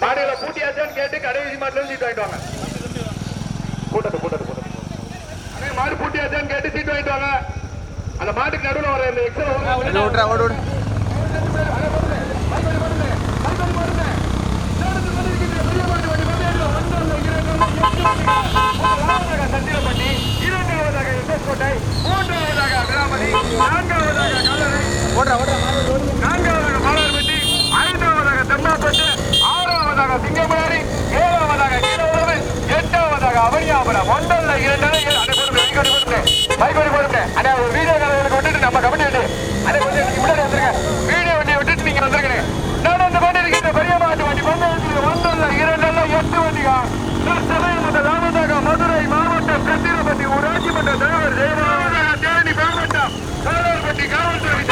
மாடுகளை பூட்டியாச்சான்னு கேட்டு கடைசி மாட்டுல சீட் வாங்கிட்டு வாங்க. கூட்டத்து கூட்டத்து கூட்டத்து. மாடு பூட்டியாச்சான்னு கேட்டு சீட் வாங்கிட்டு வாங்க. அந்த மாட்டுக்கு நடுவுல வர இந்த எக்ஸல் ஓடுறா ஓடு ஓடு சத்திரப்பட்டி இரண்டாவதாக எஸ்எஸ்கோட்டை மூன்றாவதாக விராமதி நான்காவதாக கல்லறை. ஓடுறா ஓடுறா நான்காவதாக மாலார்பட்டி ஐந்தாவதாக தெம்மாப்பட்டு ஆறாவதாக சிங்கமுனாரி ஏழாவதாக கீழவுறவு எட்டாவதாக அவனியாபுரம் ஒன்றல்ல இரண்டரை பைக்கோடி போடுங்க அண்ணா ஒரு வீடியோ கலைஞர்களுக்கு விட்டுட்டு நம்ம கமிட்டி விட்டு அதை கொஞ்சம் நீங்க முன்னாடி வந்துருங்க வீடியோ வண்டியை விட்டுட்டு நீங்க வந்துருங்க நான் அந்த வண்டி இருக்கின்ற பெரிய மாட்டு வண்டி பந்தயத்தில் ஒன்றல்ல இரண்டல்ல எட்டு வண்டியா தற்சமயம் முதலாவதாக மதுரை மாவட்டம் கத்திரப்பட்டி ஊராட்சி மன்ற தலைவர் ஜெயமாவதாக தேனி மாவட்டம் காலார்பட்டி காவல்துறை ஓடி ஓடி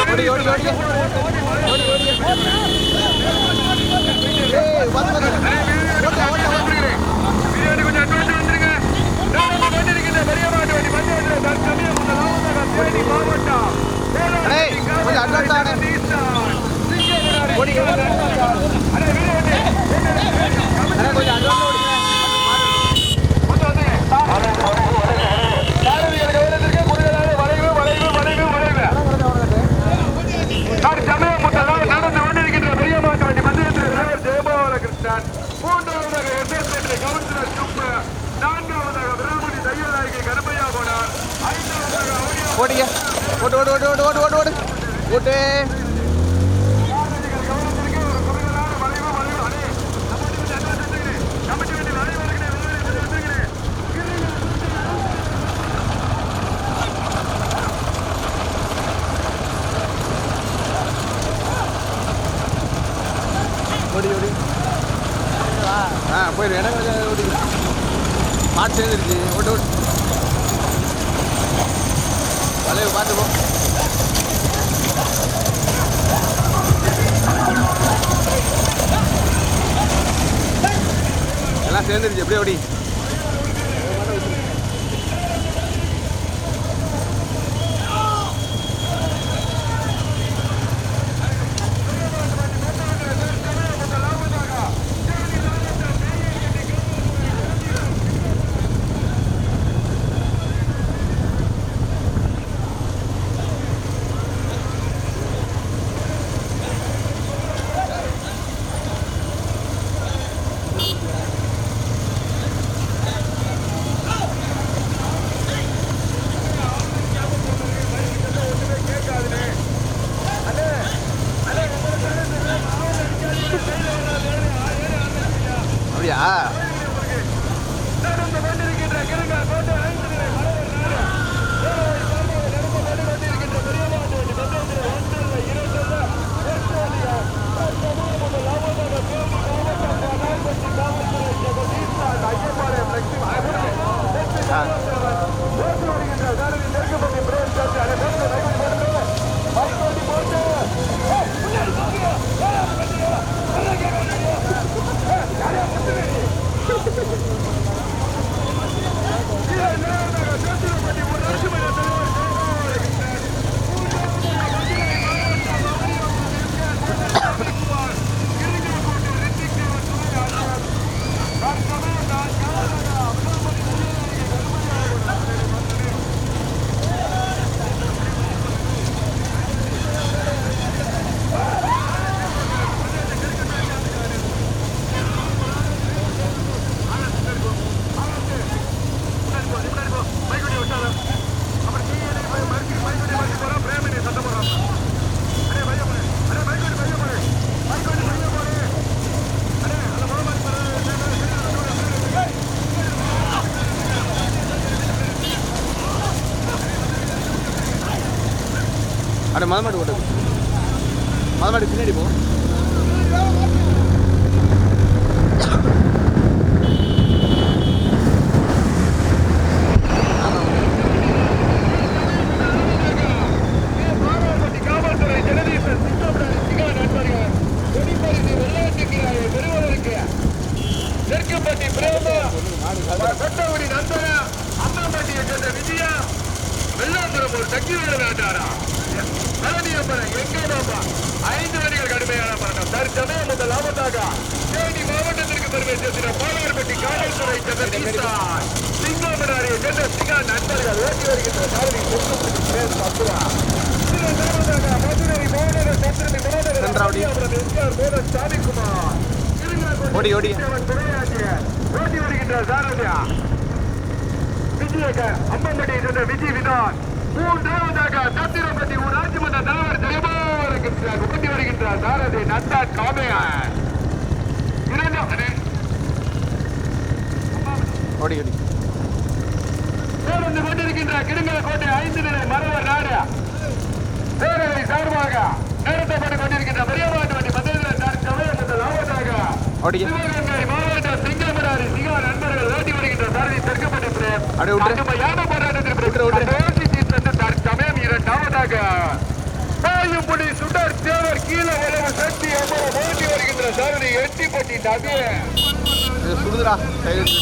ஓடி ஏய் வந்து வந்து ஓடுறா ஓடுறா ஓடுறா பிரியாணி கொஞ்சம் அட்வான்ஸ் வந்துருங்க நான் அந்த வண்டி இருக்கின்ற பெரிய மாட்டு வண்டி பந்தயத்தில் 六令。மதமாடு ஓட்டது. மதமாடு பின்னாடி போ. தெற்குப்பட்டி பிரேமா கொட்டகுடி நந்தனா அண்ணாம்பட்டியை சேர்ந்த விஜயா வெள்ளாபுரம் ஒரு சக்தி வீரர் ஆட்டாரா பழனியப்பன் எங்கே பாப்பா? ஐந்து தற்சமயம் முதலாவதாக தேனி மாவட்டத்திற்கு பெருமை சேர்ந்த பாலார்பட்டி காவல்துறை சேர்ந்த தீசான் சிங்கமனாரியை சேர்ந்த சிங்கா நண்பர்கள் ஓட்டி வருகின்ற சாரதி சொந்தப்பட்டி சுரேஷ் பத்துவா இரண்டாவதாக மதுரை மாநகர சத்திரமி மாநகர. அவரது எஸ்ஆர் மோகன் சாமிக்குமார். ஓடி, ஓடி. ஓட்டி வருகின்ற சாரதியா. விஜயக அம்பம்பட்டி சேர்ந்த விஜய் விதான். மூன்றாவதாக சத்திரப்பட்டி ஊராட்சி மன்ற தலைவர் ஜெயபாலகிருஷ்ணன் ஓட்டி வருகின்ற சாரதி நந்தன் காமையான் இரண்டாவது ஓடி ஓடி. பேருந்து கொண்டிருக்கின்ற கிடுங்கல கோட்டை ஐந்து நிலை மரவர் நாடு. பேரவை சார்பாக நிறுத்தப்பட்டுக் கொண்டிருக்கின்ற பெரியமாட்டு வண்டி தற்சமயம் முதலாவதாக ஓடிங்க. சிவகங்கை மாவட்டம் சிங்கமனாரி சிங்கா நண்பர்கள் ஓட்டி வருகின்ற சாரதி தெற்குப்பட்டி பிரேம் அப்படியே விட்டுரு. கடுமையான போராட்டத்தில் தற்சமயம் இரண்டாவதாக பாயும்புடி சுடர் தேவர் கீழே உலக சக்தி அமர ஓட்டி வருகின்ற சாரதி எட்டிப்பட்டி நபி இது சுடுதுடா கையில்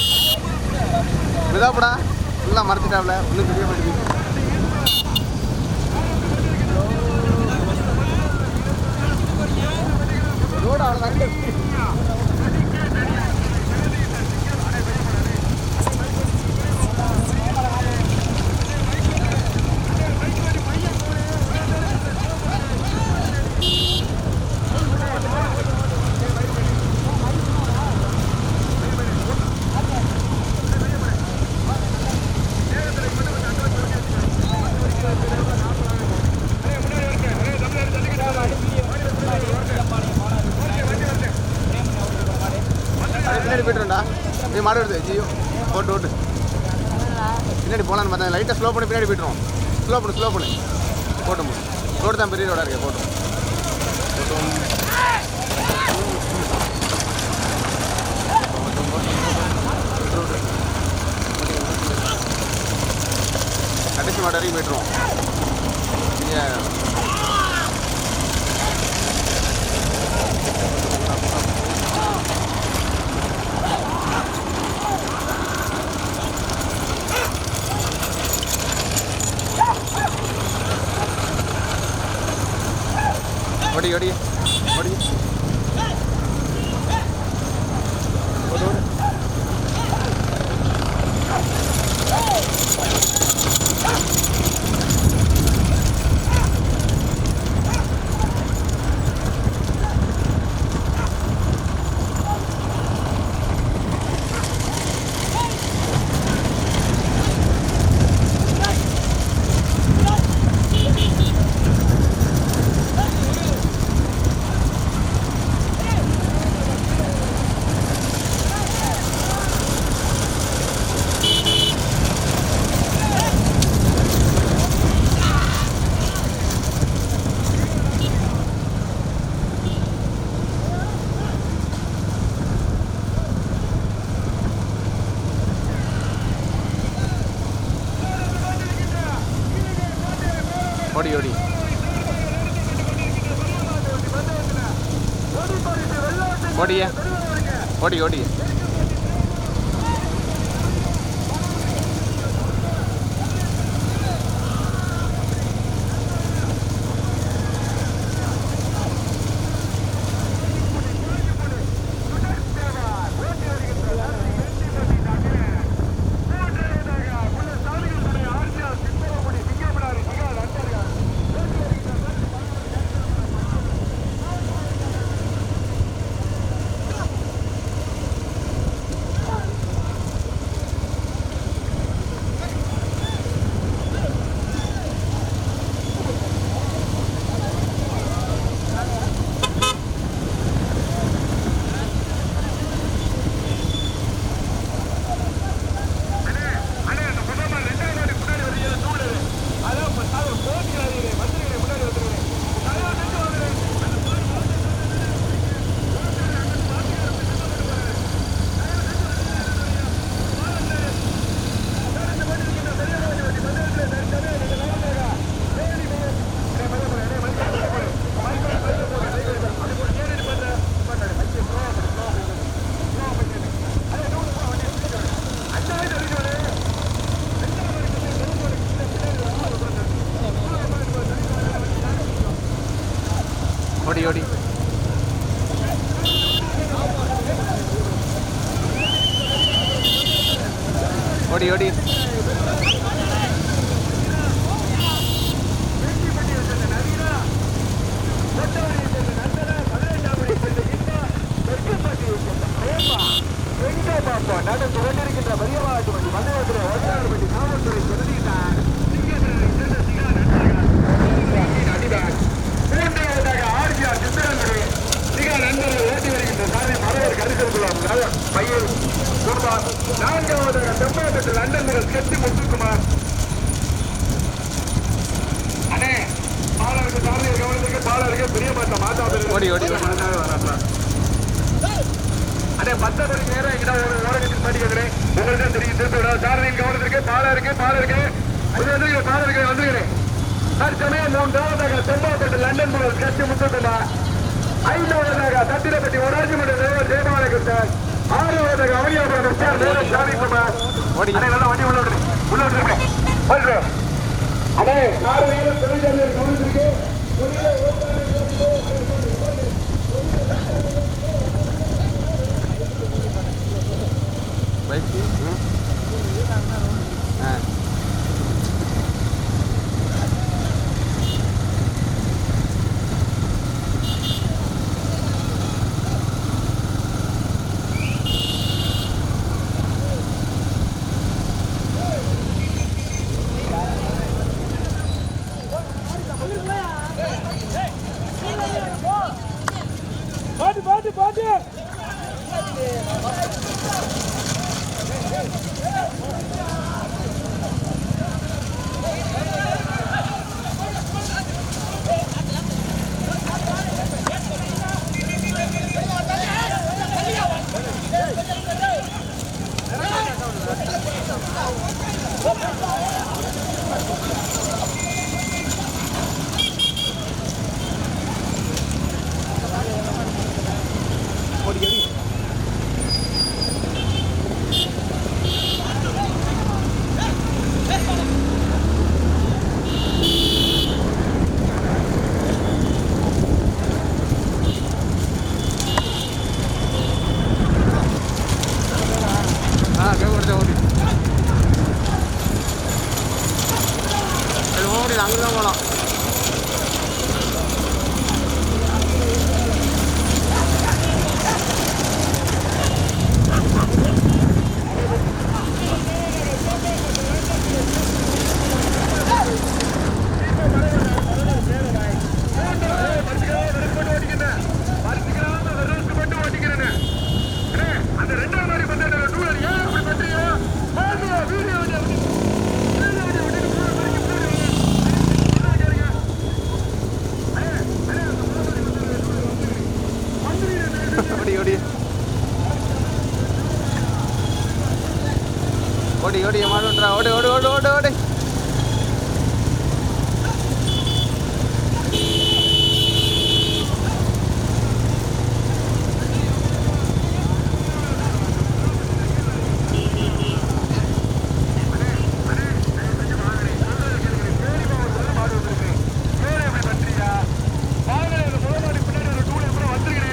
விதாப்படா ஃபுல்லாக மறைச்சிட்டாப்ல. ஒன்றும் தெரிய மாட்டேங்குது. ரோடு அவ்வளோ அப்படியே பின்னாடி போய்ட்டுருண்டா நீ மாடு வருது ஜியோ ஓட்டு ஓட்டு பின்னாடி போகலான்னு பார்த்தேன் லைட்டாக ஸ்லோ பண்ணி பின்னாடி போய்ட்டுருவோம். ஸ்லோ பண்ணு ஸ்லோ பண்ணு. போட்டும் ரோடு தான் பெரிய ரோடாக இருக்கு போட்டும் கடைசி மாடு வரைக்கும் போய்ட்டுருவோம் இங்கே ஓடி ஓடி ஓடி ஓடு ஓடு ஓடி ஓடி ஓடிய ஓடி ஓடி ஓடி ஓடி ஓடி ஓடி நடந்து கொண்டிருக்கின்ற பெரியவாட்டு வண்டி மதுரை ஒன்றாறு காவல்துறை செலுத்திட்டார் மூன்றாவதாக ஆர்ஜிஆர் சித்திரங்குடி மிக நண்பர்கள் ஓட்டி வருகின்ற சாலை கருக்கல் பையன் நான்காவதாக செம்மாப்பட்டு லண்டன் முதல் கெட்டி முத்துக்குமார். அண்ணே பாலருக்கு சாரதியை கவனத்துக்கு பாலருக்கு பெரிய மாட்ட மாதா ஓடி, ஓடி. அண்ணே பத்து மணிக்கு நேரம் எங்கிட்ட ஒரு ஓரகத்தில் பாட்டி கேட்கிறேன் உங்களுக்கு தெரியும் திருப்பி விடாது சாரதியின் கவனத்திற்கு பாலா இருக்கு பாலா இருக்கு அது வந்து பாலா இருக்கு வந்துருக்கிறேன் தற்சமயம் மூன்றாவதாக செம்பாப்பட்டு லண்டன் முதல் கட்சி முத்துக்குமார். ஐந்தாவதாக தத்திரப்பட்டி ஒராஜி மன்ற தலைவர் ஜெயபாலகிருஷ்ணன் ஆறாவதாக அவனியாபுரம் எஸ்ஆர் நேரம் சாமிக்குமார் ஓடி. வண்டி உள்ள உள்ள விடுறேன் அண்ணே. நாலு நேரம் தொழிற்சாலையில் கவனிச்சிருக்கு.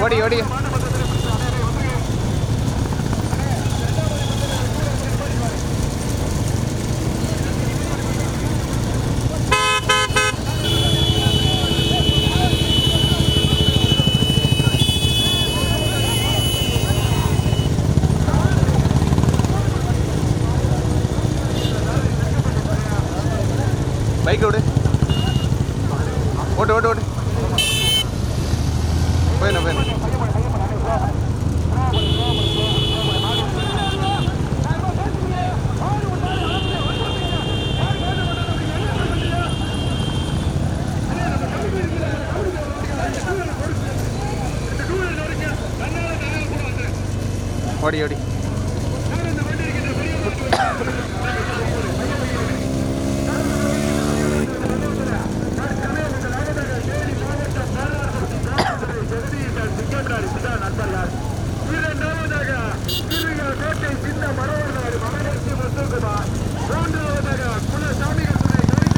ஓடி ஓடி பைக் ஓடு ஓட்டு ஓட்டு ஓட்டு போயிடணும் போயிடணும் ஓடி ஓடி இரண்டாவதாக திருவிழா கோட்டை சின்ன மரவர்நாடு மகனர்சி முத்துக்குமார் மூன்றாவதாக குலசாமிகள் துணை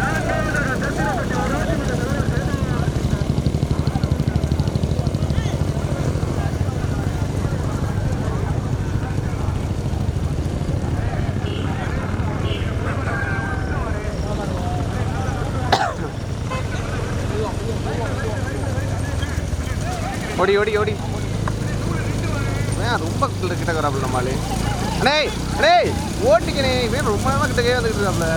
நான்காவதாக சத்திரப்பட்டி ராஜமன்ற தலைவர் ஓடி ஓடி ஓடி. ரொம்ப கிட்ட கிட்ட வராப்புல நம்ம அண்ணே அண்ணே ஓட்டிக்கணே. இவன் ரொம்ப நேரமா கிட்டக்கே வந்துக்கிட்டு இருக்காப்புல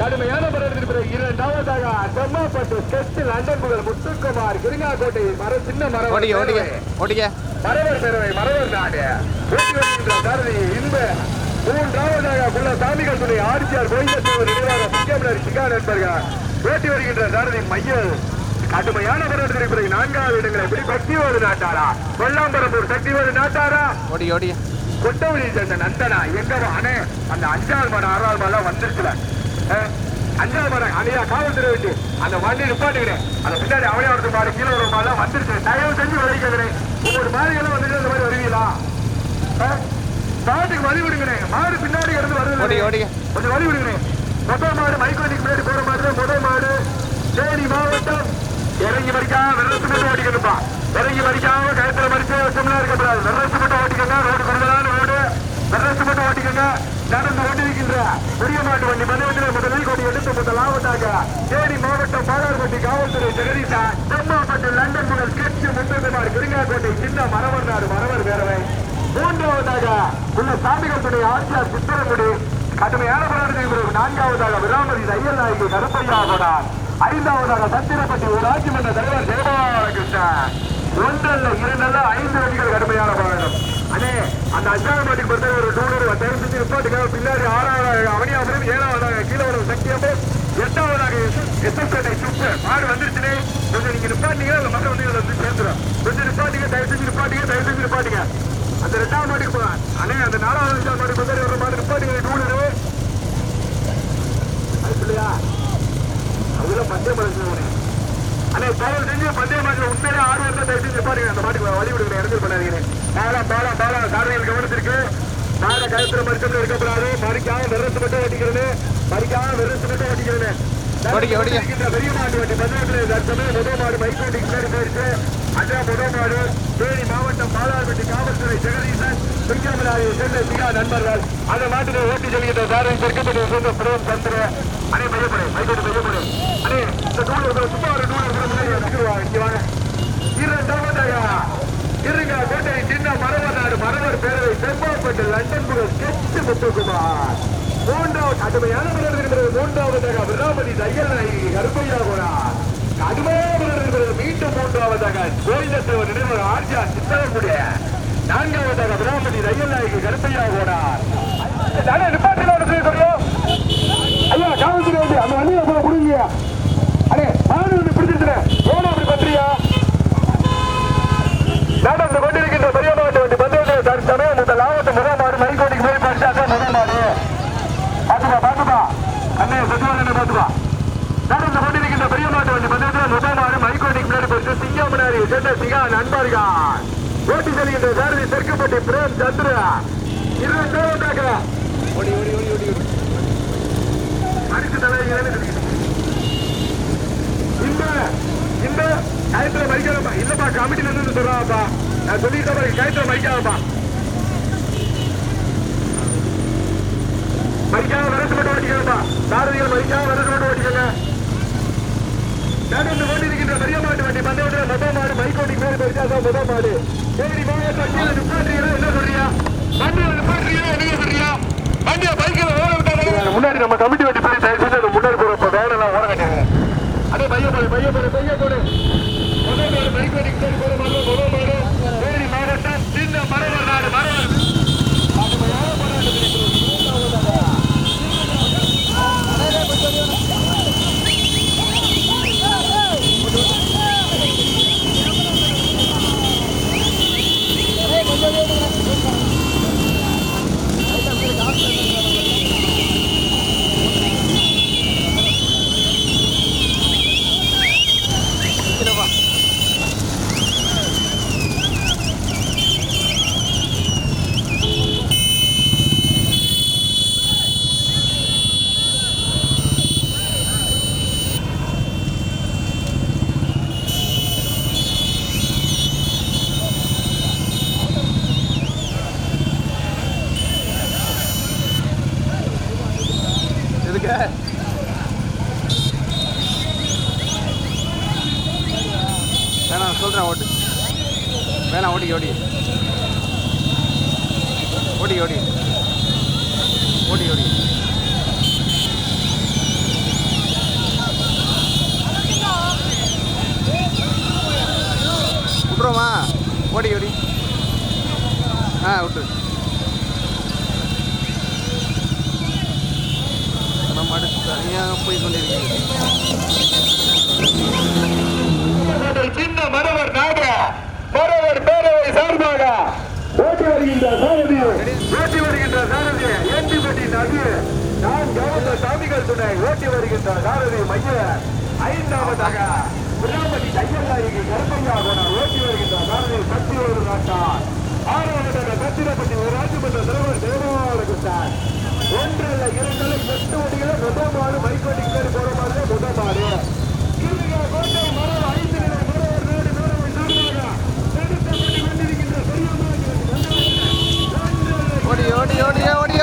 கடுமையான பிறகு இரண்டாவதாக செம்மாப்பட்டு ஸ்கெட்ச் லண்டன் முதல் முத்துக்குமார் கிருங்காக்கோட்டை மர சின்ன மரம் ஓடிக்க ஓடிக்க ஓடிக்க. மரவர் பேரவை மரவர் நாடு. சாரதி இன்ப மூன்றாவதாக குள்ள சாமிகள் துணை ஆர்ஜிஆர் கோயிலத்தேவர் நினைவாக முக்கியமலர் சிகா நண்பர்கள் வேட்டி வருகின்ற சாரதி மையல். கடுமையான போராட்டத்திற்கு பிறகு நான்காவது இடங்களை எப்படி பக்திவோடு நாட்டாரா? கொல்லாம்பரப்பூர் சக்திவோடு நாட்டாரா? ஓடி ஓடி. கொட்டவழி சேர்ந்த நந்தனா எங்க வா- அண்ணே அந்த அஞ்சாவது மரம் ஆறாவது மரம் வந்துருச்சுல அஞ்சாவது மரம் அணையா காவல்துறை வண்டி அந்த வண்டி நிப்பாட்டுக்கிறேன் அந்த பின்னாடி அவளையா ஒரு மாடு கீழே ஒரு மாடலாம் வந்துருச்சு. தயவு செஞ்சு வரைக்கிறேன் ஒவ்வொரு மாடுகளும் வந்துட்டு இந்த மாதிரி வருவீங்களா? மாட்டுக்கு வழி விடுங்கிறேன் மாடு பின்னாடி இருந்து வருது கொஞ்சம் வழி விடுங்கிறேன் மொதல் மாடு மைக்கோனிக்கு முன்னாடி போற மாதிரி முதல் மாடு. தேனி மாவட்டம். இறங்கி மறிக்காம வெள்ளத்து மட்டும் ஓடிக்கணும்பா இறங்கி மறிக்காம கயத்துல மறிச்சு வச்சோம்னா இருக்கக்கூடாது வெள்ளத்து மட்டும் ஓட்டிக்கங்க. ரோடு குறுகலான ரோடு. வெள்ளத்து மட்டும் ஓட்டிக்கங்க. நடந்து கொண்டிருக்கின்ற புரியமாட்டு வண்டி மனிதத்தில் முதலில் கொடி எடுத்து முதலாவதாக தேனி மாவட்டம் பாலார்பட்டி காவல்துறை ஜெகதீசா செம்மாப்பட்டு லண்டன் முதல் ஸ்கெட்ச் முத்தகுமார் கிருங்காக்கோட்டை சின்ன மரவர் நாடு மரவர் பேரவை. மூன்றாவதாக உள்ள சாமிகள் துணை ஆட்சியார் சித்திரங்குடி கடுமையான போராட்டத்திற்கு பிறகு நான்காவதாக விராமதி தையல் நாயகி கருப்பையா போனார் ஐந்தாவதாக சத்திரப்பட்டி ஊராட்சி மன்ற தலைவர் ஜெயபாலகிருஷ்ணன். ஒன்றல்ல இரண்டல்ல ஐந்து வண்டிகள் கடுமையான போராட்டம். அண்ணே அந்த அஞ்சாவது மாட்டுக்கு பொறுத்த ஒரு டூலர் தயார் செஞ்சு நிப்பாட்டுங்க பின்னாடி ஆறாவதாக அவனியாபுரம் ஏழாவதாக கீழவரம் சக்தியாபு எட்டாவதாக எஸ்எஸ்கேட்டை சுப்பு மாடு வந்துருச்சுனே. கொஞ்சம் நீங்க நிப்பாட்டீங்க அந்த மக்கள் வந்து இதுல வந்து சேர்ந்துடும் கொஞ்சம் நிப்பாட்டீங்க தயவு செஞ்சு நிப்பாட்டீங்க தயவு செஞ்சு நிப்பாட்டீங்க. அந்த ரெண்டாவது மாட்டுக்கு போ அண்ணே அந்த நாலாவது அஞ்சாவது மாட்டுக்கு பொறுத்த ஒரு மாடு நிப்பாட்டீங்க டூலரு அது இல்லையா அதுல பந்தய மனசு அண்ணே தயவு செஞ்சு பந்தய மாட்டில் உண்மையிலே ஆறு வருஷம் தயவு செஞ்சு பாருங்க அந்த மாட்டுக்கு வழி விடுங்க இறங்கல் பண்ணாதீங்க பாலா பாலா பாலா காரணிகள் கவனத்திற்கு மாட கழுத்துல மறுக்கணும் இருக்கக்கூடாது மறிக்காம வெறுத்து மட்டும் ஓட்டிக்கிறது மறிக்காம வெறுத்து மட்டும் ஓட்டிக்கிறது பெரிய மாட்டு வண்டி பதினெட்டுல தற்சமே முதல் மாடு மைக்கோட்டிக்கு முன்னாடி போயிடுச்சு. அஜா முதல் மாடு. தேனி மாவட்டம் பாலார்பட்டி காவல்துறை ஜெகதீசன். திருக்காமலாயை சேர்ந்த சிகா நண்பர்கள். அந்த மாட்டினை ஓட்டி செல்கின்ற சாரை தெற்கப்பட்டு சேர்ந்த பிரேம் சந்திர. அனே மையப்படு மைக்கோட்டு மையப்படு. அனே இந்த நூல் சும்மா ஒரு நூல் முன்னாடி வச்சுக்கிடுவாங்க இங்க வாங்க. இரண்டாவதாக இருங்க கோட்டை சின்ன மரவநாடு மரவர் பேரவை செம்பாப்பட்டு லண்டன் புகழ் கெட்டு முத்துக்குமார். மூன்றாவது கடுமையான மலர் இருக்கிறது மூன்றாவதாக விராமதி தையல் நாயகி கருப்பையா போனார் கடுமையான மலர் இருக்கிறது மீண்டும் மூன்றாவதாக கோயிலத்தேவர் நினைவர் ஆர்ஜியா சித்தரக்கூடிய நான்காவதாக விராமதி தையல் நாயகி கருப்பையா போனார் ஐயா காவல்துறை அந்த வண்டியில போல அடே மாடு பிடிச்சிருக்கிறேன் பிடிச்சிருச்சுனே ஏன்னா அப்படி பண்றியா நடந்து கொண்டிருக்கின்ற பெரிய மாட்டு வண்டி பந்தயத்தில் தற்சமயம் இந்த லாபத்து முதல் மாடு மைகோட்டிக்கு மேல் பரிசாக முதல் மாடு பாத்துப்பா பாத்துப்பா அண்ணே சத்துவாங்க பாத்துப்பா நடந்து கொண்டிருக்கின்ற பெரிய மாட்டு வண்டி பந்தயத்தில் முதல் மாடு மைகோட்டிக்கு முன்னாடி பரிசு சிங்கமனாரி சென்ற சிகா நண்பர்கள் ஓட்டி செல்கின்ற தெற்குப்பட்டி பிரேம் சந்திரா. இரண்டாவதாக ஓடி ஓடி ஓடி ஓடி ஓடி. அடுத்த தலைவர் இந்த இந்த கயத்துல மறிக்காதப்பா. இல்லப்பா கமிட்டில இருந்து சொல்றாப்பா நான் சொல்லிட்டேன் பாரு, கயத்துல மறிக்காதப்பா. மறிக்காம வரசு மட்டும் ஓட்டிக்கணும்ப்பா சாரதிகள் மறிக்காம வரசு மட்டும் ஓட்டிக்கங்க. நடந்து கொண்டிருக்கின்ற பெரிய மாட்டு வண்டி பந்தயத்தில் முதல் மாடு மைக்கோட்டிக்கு மேல் போயிட்டாதான் முதல் மாடு. சரி மாவட்டம் முன்னாடி நம்ம கமிட்டி வண்டி போய் தயவு செஞ்சு அந்த முன்னாடி போற வேனெல்லாம் ஓட கட்டாங்க அடே பைய போடு பைய போடு பைய போடு முதல் மாடு மைக்கோட்டிக்கு மேல் போற மாதிரி முதல் மாடு தேனி மாவட்டம் சின்ன மரவர் நாடு மரவர் கடுமையான போராட்டத்தில் சொல்கிறேன் ஓட்டு வேணாம் ஓடி ஓடி ஓடி ஓடி ஓடி ஓடி விட்ருவோமா ஓடி ஓடி ஆ விட்டு நம்ம தனியாக போய் கொண்டிருக்கிறது சின்ன மரவர் நாட மரவர் பேரவை சார்பாக ஓட்டி வருகின்ற சாரதி ஓட்டி வருகின்ற சாரதி ஏற்றிப்பட்டி நதி நான் கவர்ந்த சாமிகள் துணை ஓட்டி வருகின்ற சாரதி மைய ஐந்தாவதாக விராமதி கையல்லாய்க்கு கருப்பையா ஓட்டி வருகின்ற சாரதி சக்தி ஒரு நாட்டார் ஆறாவதாக சத்திரப்பட்டி ஒரு ராஜ்யமன்ற தலைவர் தேவாலகுத்தார் ஒன்றல்ல. இரண்டல்ல எட்டு வண்டிகளை முதல் மாடு போற மாதிரி முதல் மாடு கிருமிகா கோட்டை மரம் ஐந்து நிலை மரவர் நாடு மேலவை சார்பாக நடத்தப்பட்டு கொண்டிருக்கின்ற ஓடி ஓடி ஓடிய ஓடிய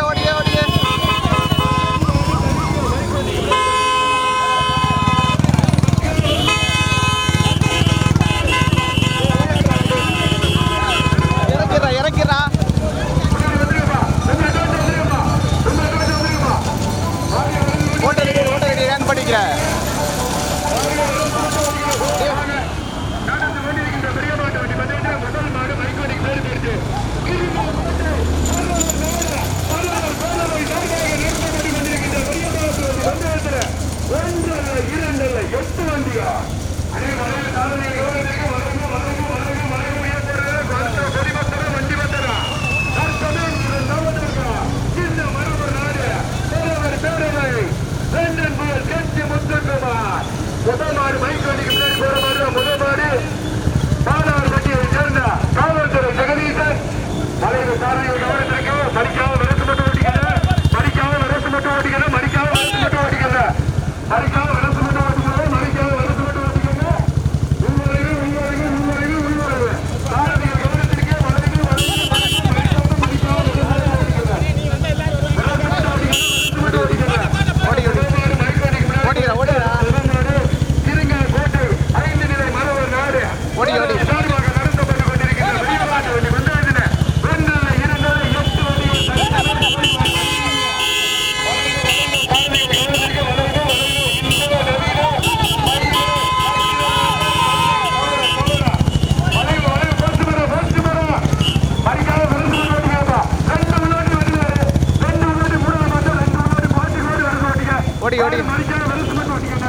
ஓடி ஓடி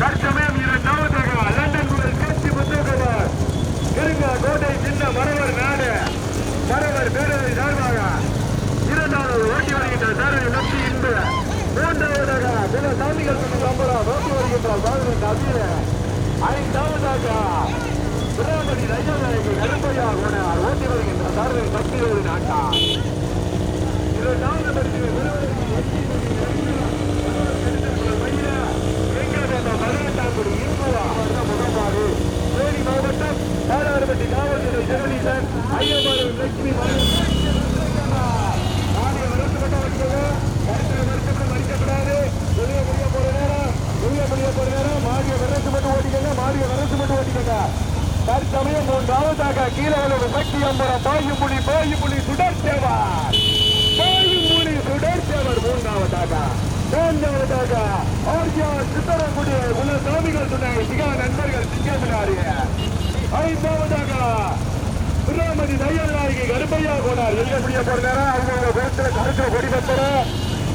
தற்சமயம் இரண்டாவதாக லண்டன் முதல் கட்சி புத்தகவர் இருங்க கோட்டை சின்ன மரவர் நாடு. மரவர் பேரவை சார்பாக இரண்டாவது ஓட்டி வருகின்ற சாரதி நம்பி இன்பு. மூன்றாவதாக சில சாமிகள் சம்பளம் ஓட்டி வருகின்ற சாரதி நபீர ஐந்தாவதாக பிரமதி ரஜநாயகி கருப்பையா போனார் ஓட்டி வருகின்ற சாரதி ஒரு நாட்டா இரண்டாவது பரிசு மதுரத்தாக்குடி இருப்பதா முதல்வாறு தேனி மாவட்டம் பாலாறுபட்டி காவல்துறை ஜெகதீசன் ஐயமாறு லட்சுமி மாநில வரத்து மட்டும் வச்சுக்கோங்க கருத்துல மறுக்கப்பட மறிக்கப்படாது வெளியே முடிய போற நேரம் வெளியே முடிய போற நேரம் மாடிய விரசு மட்டும் ஓட்டிக்கங்க மாடிய விரசு மட்டும் ஓட்டிக்கங்க. தற்சமயம் மூன்றாவதாக கீழே உள்ள சக்தி அம்பரம் பாயும்புலி பாயும்புலி சுடர்த்தேவர் பாயும்புலி சுடர்த்தேவர் மூன்றாவதாக மூன்றாவதாக ஆர்யா சித்தரங்குடி உள்ள சாமிகள் துணை சிகா நண்பர்கள் சிங்கமினாரிய ஐந்தாவதாக திருமதி தையல் நாயகி கருப்பையா போனார் வெளியே முடிய போற நேரம் அவங்களோட பேசுற கருத்துல கொடி பத்தர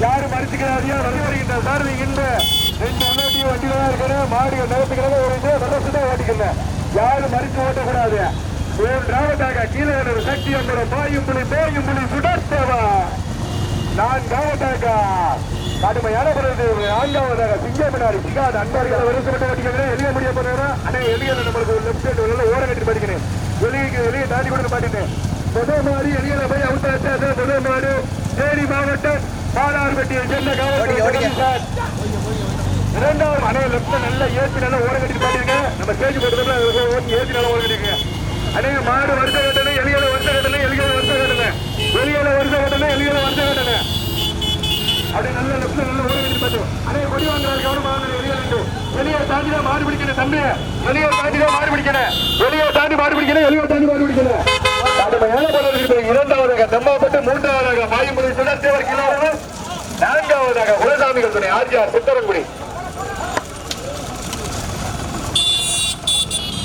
யாரும் மறிச்சுக்கிறாரியா வழி வருகின்ற சார் நீங்க இந்த ரெண்டு முன்னாடி வண்டியில தான் இருக்கணும். மாடிகள் நிலத்துக்கிறத ஒரு இது வரசு தான் ஓட்டிக்கணும் யாரும் மறிச்சு ஓட்டக்கூடாது. மூன்றாவதாக கீழே ஒரு சக்தி அம்பரம் பாயும் புலி பாயும் புலி சுடர்த்தவா. நான்காவதாக கடுமையான பிறகு நான்காவதாக சிங்கமினாரி சிகாத அன்பார்கள் வருஷம் மட்டும் ஓட்டிக்கிறேன் வெளியே முடிய போறேன் அண்ணே வெளியே நம்மளுக்கு ஒரு லெஃப்ட் சைடு உள்ள ஓரம் கட்டி படிக்கிறேன். வெளியே வெளியே தாண்டி கொடுக்க மாட்டேன் முதல் மாடி வெளியில போய் அவுட் ஆச்சாத முதல் மாடு தேனி மாவட்டம் பாலார்பட்டியை சேர்ந்த. காவல்துறை இரண்டாவது அண்ணே லெப்ட்ல நல்ல ஏசி நல்லா ஓரம் கட்டி பாட்டிருங்க நம்ம ஸ்டேஜ் ஓட்டி ஏசி நல்லா ஓரம் கட்டிருங்க அண்ணே மாடு வருஷ கட்டணே எலிகளை வருஷ கட்டணே எலிகளை வருஷ கட்டணே வெளியில வருஷ கட்டணே எலிகளை வருஷ கட்டணே அப்படியே நல்ல லெப்ட்ல நல்ல ஓரம் பார்த்தோம் அண்ணே கொடி வாங்குறாரு கவனமா வெளியே தாண்டி தான் மாடு பிடிக்கணும் தம்பி. வெளியே தாண்டி தான் மாடு பிடிக்கணும். வெளியே தாண்டி மாடு பிடிக்கணும் வெளியே தாண்டி மாடு பிடிக்கணும். இரண்டாவதாக தெம்மாப்பட்டு மூன்றாவதாக மாயமுடி சுடத்தேவர் கிலோவும் நான்காவதாக குலசாமிகள் துணை ஆர்ஜிஆர் புத்தரங்குடி